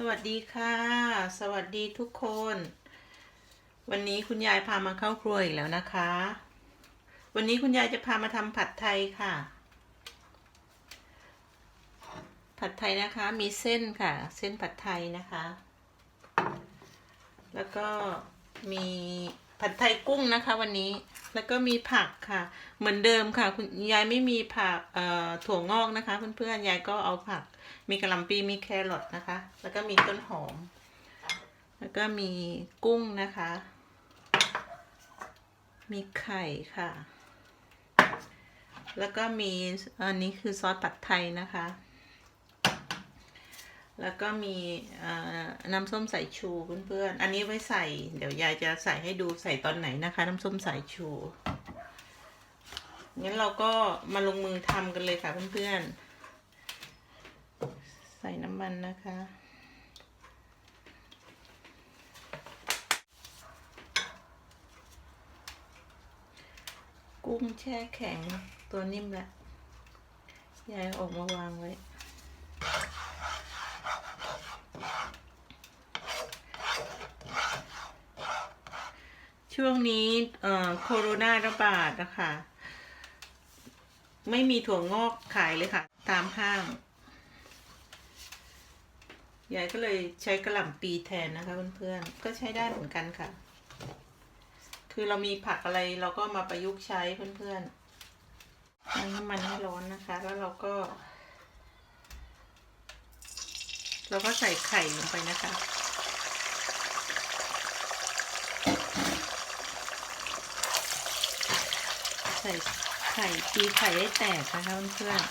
สวัสดีค่ะ สวัสดีทุกคน วันนี้คุณยายพามาเข้าครัวอีกแล้วนะคะ วันนี้คุณยายจะพามาทำผัดไทยค่ะ ผัดไทยนะคะ มีเส้นค่ะ เส้นผัดไทยนะคะ แล้วก็มี ผัดไทยกุ้งนะคะ วันนี้ แล้วก็มีผักค่ะ เหมือนเดิมค่ะคุณยายไม่มีผักเอ่อถั่วงอกนะคะ เพื่อนๆยายก็เอาผัก มีกระหล่ำปีมีแครอทนะคะ แล้วก็มีต้นหอม แล้วก็มีกุ้งนะคะ มีไข่ค่ะ แล้วก็มีอันนี้คือซอสผัดไทยนะคะ แล้วก็มีน้ำส้มสายชูเพื่อนๆ อันนี้ไว้ใส่ เดี๋ยวยายจะใส่ให้ดูใส่ตอนไหนนะคะ น้ำส้มสายชูงั้นเราก็มาลงมือทำกันเลยค่ะเพื่อนๆ ใส่น้ำมันนะคะ กุ้งแช่แข็งตัวนิ่มแล้วยายออกมาวางไว้ ช่วงนี้เอ่อโคโรนาระบาดนะคะ ไม่มีถั่วงอกขายเลยค่ะ ตามห้าง ยายก็เลยใช้กระหล่ำปีแทนนะคะเพื่อนๆ ก็ใช้ได้เหมือนกันค่ะ คือเรามีผักอะไรเราก็มาประยุกต์ใช้เพื่อนๆให้น้ำมันให้ร้อนนะคะ แล้วเราก็ เราก็ใส่ไข่ลงไปนะคะ ส่ไข่ตีไข่ให้แตกนะคะเพื่อนๆ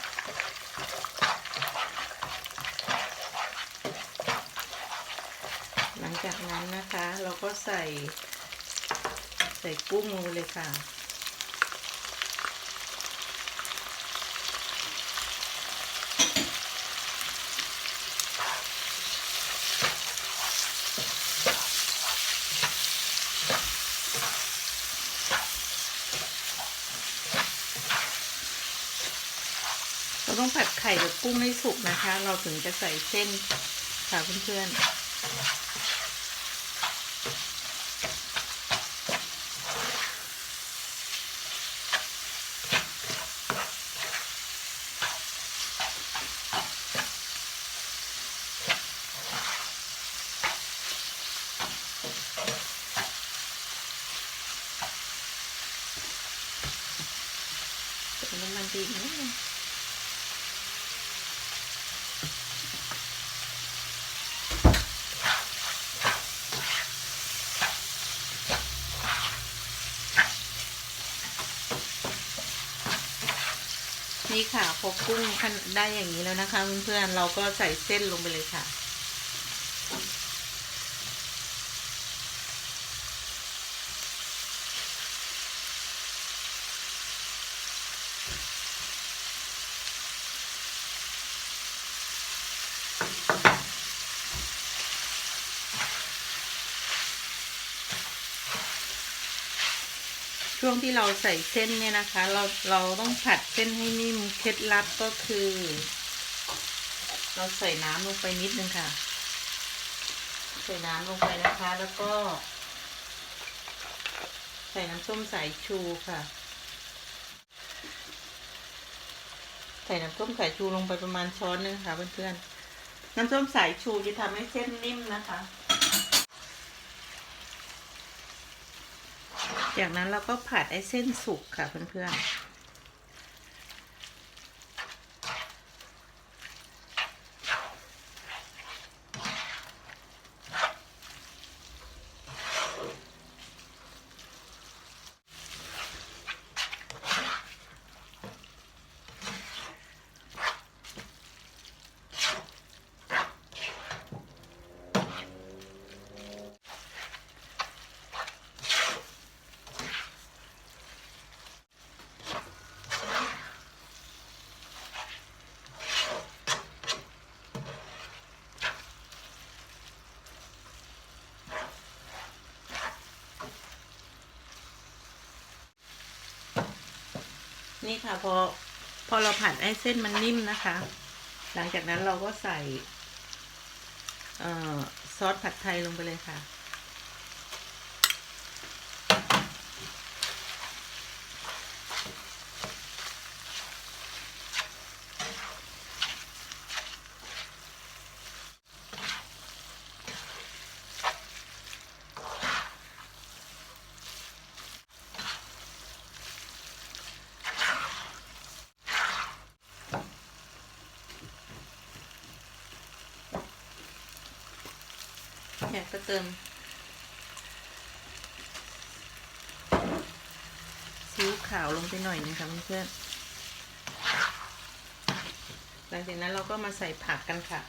หลังจากนั้นนะคะ เราก็ใส่ใส่กุ้งลงไปเลยค่ะ ต้องผัดไข่กับกุ้งให้สุกนะคะ เราถึงจะใส่เส้นค่ะเพื่อนๆน้ำมันดีนิดนึง นี่ค่ะพอกุ้งได้อย่างนี้แล้วนะคะเพื่อนๆเราก็ใส่เส้นลงไปเลยค่ะ ช่วงที่เราใส่เส้นเนี่ยนะคะ เราเราต้องผัดเส้นให้นิ่มเคล็ดลับก็คือ เราใส่น้ำลงไปนิดนึงค่ะ ใส่น้ำลงไปนะคะ แล้วก็ ใส่น้ำส้มสายชูค่ะ ใส่น้ำส้มสายชูลงไปประมาณช้อนนึงค่ะเพื่อนๆน้ำส้มสายชูจะทำให้เส้นนิ่มนะคะ จากนั้นเราก็ผัดไอ้เส้นสุกค่ะเพื่อนๆ นี่ค่ะพอพอเราผัดไอ้เส้นมันนิ่มนะคะ หลังจากนั้นเราก็ใส่ซอสผัดไทยลงไปเลยค่ะ เนี่ยก็เติมซีอิ๊วขาวลงไปหน่อยนึงค่ะเพื่อนๆหลังจากนั้นเราก็มาใส่ผักกันค่ะ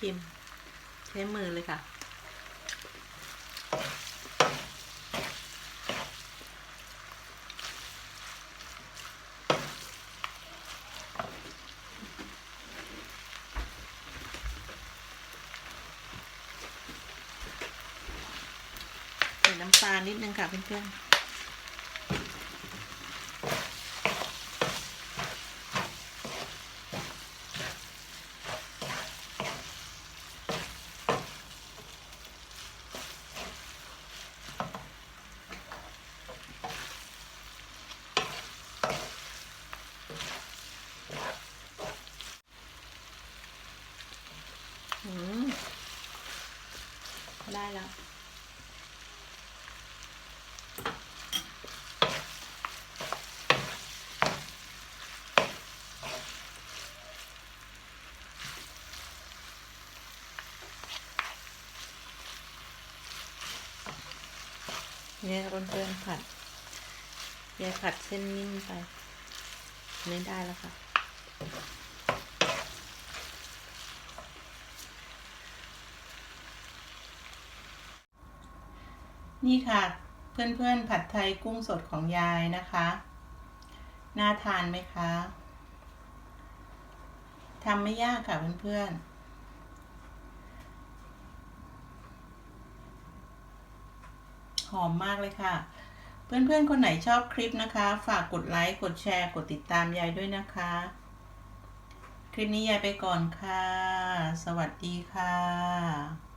ชิมใช้มือเลยค่ะ ใส่น้ำปลนิดนึงค่ะเพื่อนๆอืมได้ แล้ว เนี่ยเพื่อนๆผัดยายผัดเส้นนิ่มไป ไม่ได้แล้วค่ะ นี่ค่ะ เพื่อนๆผัดไทยกุ้งสดของยายนะคะ น่าทานไหมคะทำไม่ยากค่ะเพื่อนๆหอมมากเลยค่ะ เพื่อนๆ คนไหนชอบคลิปนะคะ ฝากกดไลค์ กดแชร์ กดติดตามยายด้วยนะคะ คลิปนี้ยายไปก่อนค่ะ สวัสดีค่ะ